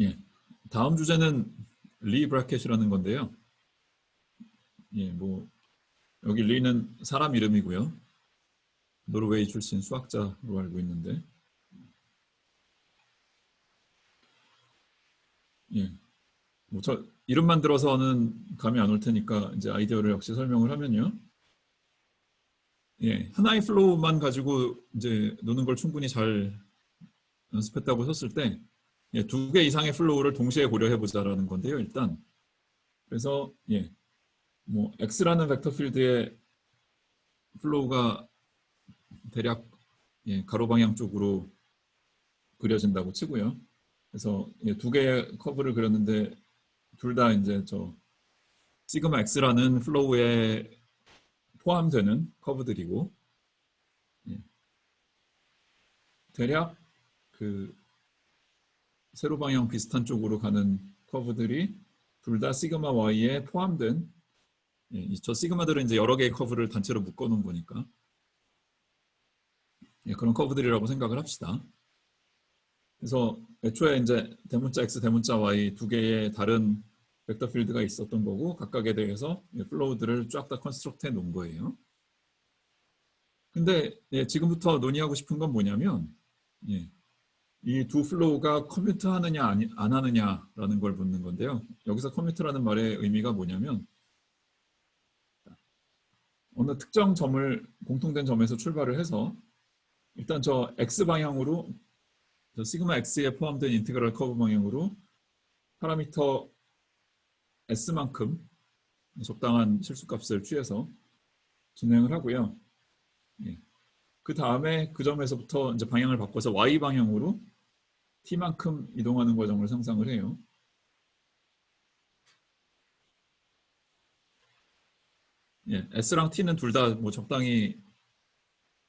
예. 다음 주제는 리 브라켓이라는 건데요. 예, 뭐 여기 리는 사람 이름이고요. 노르웨이 출신 수학자로 알고 있는데, 예, 뭐 저 이름만 들어서는 감이 안 올 테니까 이제 아이디어를 역시 설명을 하면요. 예, 하나의 플로우만 가지고 이제 노는 걸 충분히 잘 연습했다고 했을 때, 예, 두 개 이상의 플로우를 동시에 고려해 보자라는 건데요. 일단 그래서 예, 뭐 x라는 벡터 필드의 플로우가 대략 예, 가로 방향 쪽으로 그려진다고 치고요. 그래서 예, 두 개의 커브를 그렸는데 둘 다 이제 저 시그마 x라는 플로우에 포함되는 커브들이고 예, 대략 그 세로 방향 비슷한 쪽으로 가는 커브들이 둘 다 시그마 y에 포함된 예, 이저 시그마들은 이제 여러 개의 커브를 단체로 묶어 놓은 거니까 예, 그런 커브들이라고 생각을 합시다. 그래서 애초에 이제 대문자 x, 대문자 y 두 개의 다른 벡터 필드가 있었던 거고 각각에 대해서 예, 플로우들을 쫙 다 컨스트럭트 해 놓은 거예요. 근데 예, 지금부터 논의하고 싶은 건 뭐냐면 예, 이 두 플로우가 커뮤트 하느냐 아니, 안 하느냐라는 걸 묻는 건데요. 여기서 커뮤트라는 말의 의미가 뭐냐면 어느 특정 점을 공통된 점에서 출발을 해서 일단 저 x 방향으로 저 시그마 x에 포함된 인티그럴 커브 방향으로 파라미터 s만큼 적당한 실수값을 취해서 진행을 하고요. 예. 그 다음에 그 점에서부터 이제 방향을 바꿔서 y 방향으로 t만큼 이동하는 과정을 상상을 해요. 예, s랑 t는 둘 다 뭐 적당히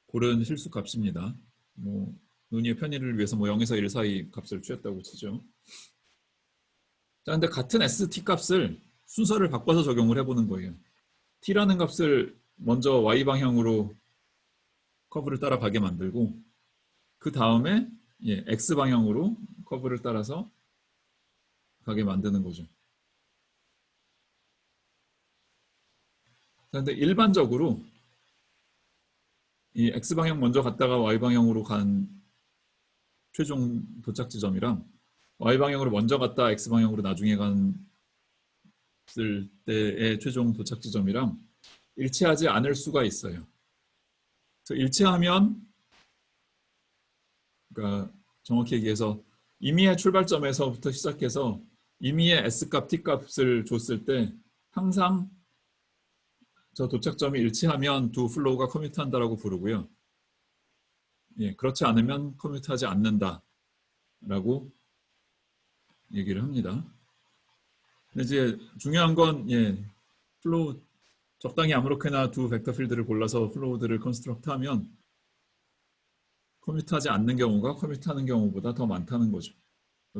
고른 실수 값입니다. 뭐 논의의 편의를 위해서 뭐 0에서 1 사이 값을 취했다고 치죠. 자, 근데 같은 st 값을 순서를 바꿔서 적용을 해보는 거예요. t라는 값을 먼저 y 방향으로 커브를 따라가게 만들고 그 다음에 예, x 방향으로 커브를 따라서 가게 만드는 거죠. 자, 근데 일반적으로 이 x 방향 먼저 갔다가 y 방향으로 간 최종 도착 지점이랑 y 방향으로 먼저 갔다 x 방향으로 나중에 갔을 때의 최종 도착 지점이랑 일치하지 않을 수가 있어요. 그래서 일치하면 그러니까 정확히 얘기해서 임의의 출발점에서부터 시작해서 임의의 s값, t값을 줬을 때 항상 저 도착점이 일치하면 두 플로우가 커뮤트한다라고 부르고요. 예, 그렇지 않으면 커뮤트하지 않는다라고 얘기를 합니다. 근데 이제 중요한 건 예, 플로우 적당히 아무렇게나 두 벡터 필드를 골라서 플로우들을 컨스트럭트 하면 커뮤트하지 않는 경우가 커뮤트하는 경우보다 더 많다는 거죠.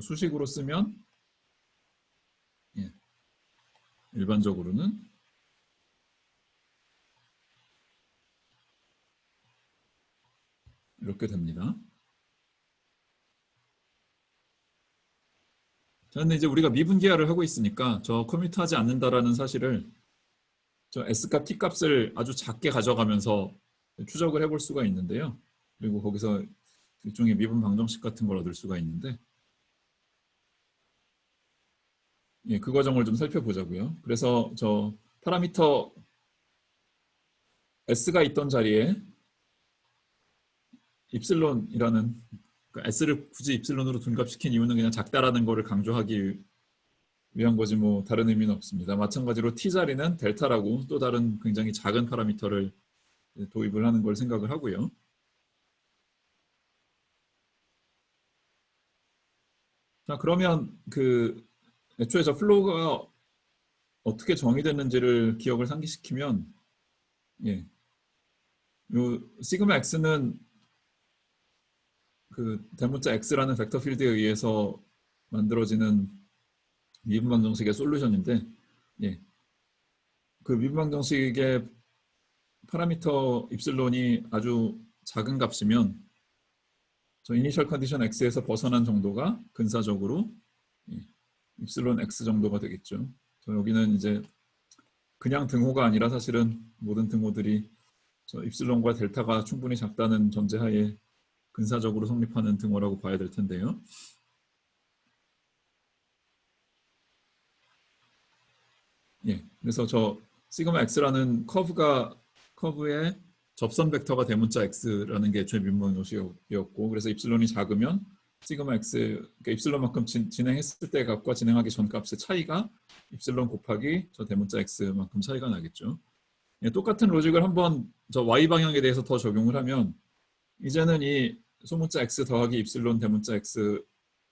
수식으로 쓰면 예, 일반적으로는 이렇게 됩니다. 자, 근데 이제 우리가 미분기화를 하고 있으니까 저 커뮤트하지 않는다라는 사실을 저 S값, T값을 아주 작게 가져가면서 추적을 해볼 수가 있는데요. 그리고 거기서 일종의 미분 방정식 같은 걸 얻을 수가 있는데 예, 그 과정을 좀 살펴보자고요. 그래서 저 파라미터 S가 있던 자리에 입실론이라는 그 S를 굳이 입실론으로 둔갑시킨 이유는 그냥 작다라는 거를 강조하기 위한 거지 뭐 다른 의미는 없습니다. 마찬가지로 T 자리는 델타라고 또 다른 굉장히 작은 파라미터를 도입을 하는 걸 생각을 하고요. 자 그러면 그 애초에 저 플로우가 어떻게 정의됐는지를 기억을 상기시키면 예. 요 시그마 x는 그 대문자 x라는 벡터 필드에 의해서 만들어지는 미분 방 정식의 솔루션인데 예. 그 미분 방 정식의 파라미터 입실론이 아주 작은 값이면 저 이니셜 컨디션 x에서 벗어난 정도가 근사적으로 예, 입실론 x 정도가 되겠죠. 저 여기는 이제 그냥 등호가 아니라 사실은 모든 등호들이 저 입실론과 델타가 충분히 작다는 전제하에 근사적으로 성립하는 등호라고 봐야 될 텐데요. 예, 그래서 저 시그마 x라는 커브가 커브의 접선 벡터가 대문자 x라는 게 애초에 민모노시였고 그래서 입실론이 작으면 시그마 x 그러니까 입실론만큼 진, 진행했을 때 값과 진행하기 전 값의 차이가 입실론 곱하기 저 대문자 x만큼 차이가 나겠죠. 예, 똑같은 로직을 한번 저 y 방향에 대해서 더 적용을 하면 이제는 이 소문자 x 더하기 입실론 대문자 x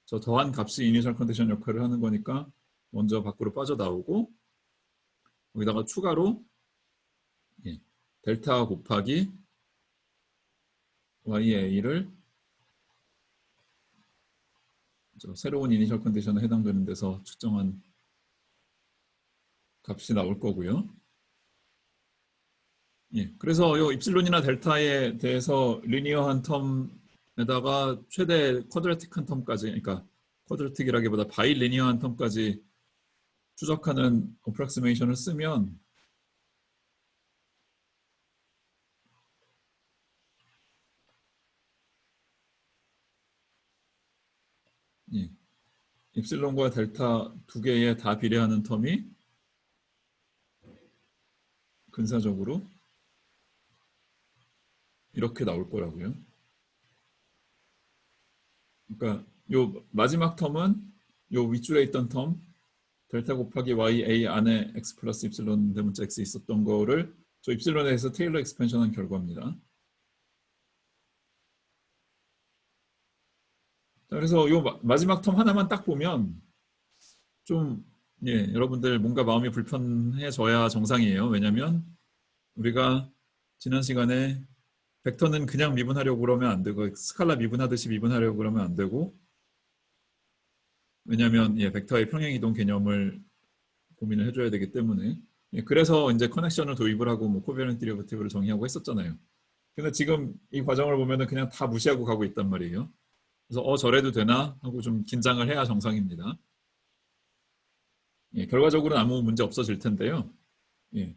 저 더한 값이 이니셜 컨디션 역할을 하는 거니까 먼저 밖으로 빠져나오고 여기다가 추가로 예, 델타 곱하기 ya를 새로운 이니셜 컨디션에 해당되는 데서 측정한 값이 나올 거고요. 예, 그래서 요 입실론이나 델타에 대해서 리니어한 텀에다가 최대 쿼드라틱한 텀까지, 그러니까 쿼드라틱이라기보다 바이 리니어한 텀까지 추적하는 어프락시메이션을 쓰면 예, 입실론과 델타 두 개에 다 비례하는 텀이 근사적으로 이렇게 나올 거라고요. 그러니까 요 마지막 텀은 요 윗줄에 있던 텀 델타 곱하기 y a 안에 x 플러스 입실론 대문자 x 있었던 거를 저 입실론에서 테일러 익스펜션한 결과입니다. 그래서 요 마지막 텀 하나만 딱 보면 좀 예, 여러분들 뭔가 마음이 불편해져야 정상이에요. 왜냐하면 우리가 지난 시간에 벡터는 그냥 미분하려고 그러면 안 되고 스칼라 미분하듯이 미분하려고 그러면 안 되고 왜냐하면 예, 벡터의 평행 이동 개념을 고민을 해줘야 되기 때문에 예, 그래서 이제 커넥션을 도입을 하고 뭐 코비어런트 디리버티브를 정의하고 했었잖아요. 근데 지금 이 과정을 보면은 그냥 다 무시하고 가고 있단 말이에요. 그래서 어 저래도 되나 하고 좀 긴장을 해야 정상입니다. 예, 결과적으로는 아무 문제 없어질 텐데요. 예,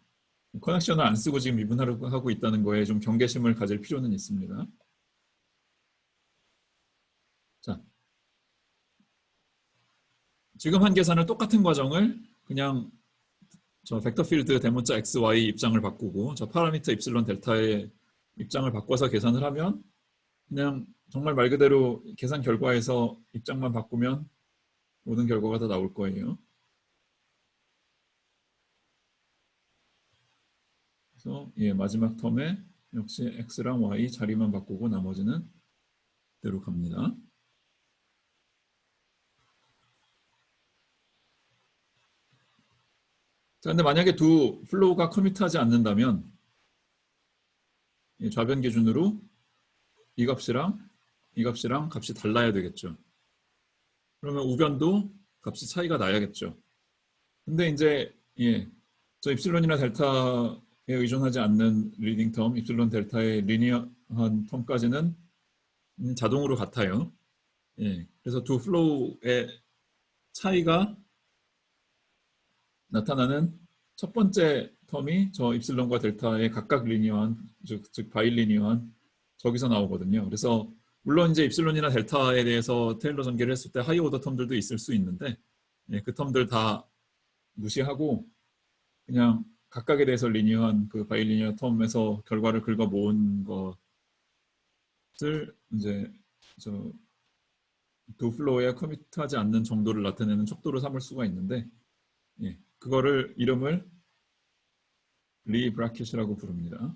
커넥션을 안 쓰고 지금 미분하려고 하고 있다는 거에 좀 경계심을 가질 필요는 있습니다. 자, 지금 한 계산을 똑같은 과정을 그냥 저 벡터 필드 대문자 x, y 입장을 바꾸고 저 파라미터 입실론 델타의 입장을 바꿔서 계산을 하면 그냥 정말 말 그대로 계산 결과에서 입장만 바꾸면 모든 결과가 다 나올 거예요. 그래서 예, 마지막 텀에 역시 x랑 y 자리만 바꾸고 나머지는 대로 갑니다. 자, 근데 만약에 두 플로우가 커미트하지 않는다면 좌변 기준으로 이 값이랑 이 값이랑 값이 달라야 되겠죠. 그러면 우변도 값이 차이가 나야겠죠. 근데 이제 예, 저 입실론이나 델타 의존하지 않는 리딩 텀, 입실론 델타의 리니어한 텀까지는 자동으로 같아요. 예, 그래서 두 플로우의 차이가 나타나는 첫 번째 텀이 저 입실론과 델타의 각각 리니어한, 즉, 즉 바일리니어한 저기서 나오거든요. 그래서 물론 이제 입실론이나 델타에 대해서 테일러 전개를 했을 때 하이 오더 텀들도 있을 수 있는데 예, 그 텀들 다 무시하고 그냥 각각에 대해서 리니어한 그 바이리니어 텀에서 결과를 긁어 모은 것을 이제 저두 플로우에 커미트하지 않는 정도를 나타내는 척도로 삼을 수가 있는데 예, 그거를 이름을 리 브라켓이라고 부릅니다.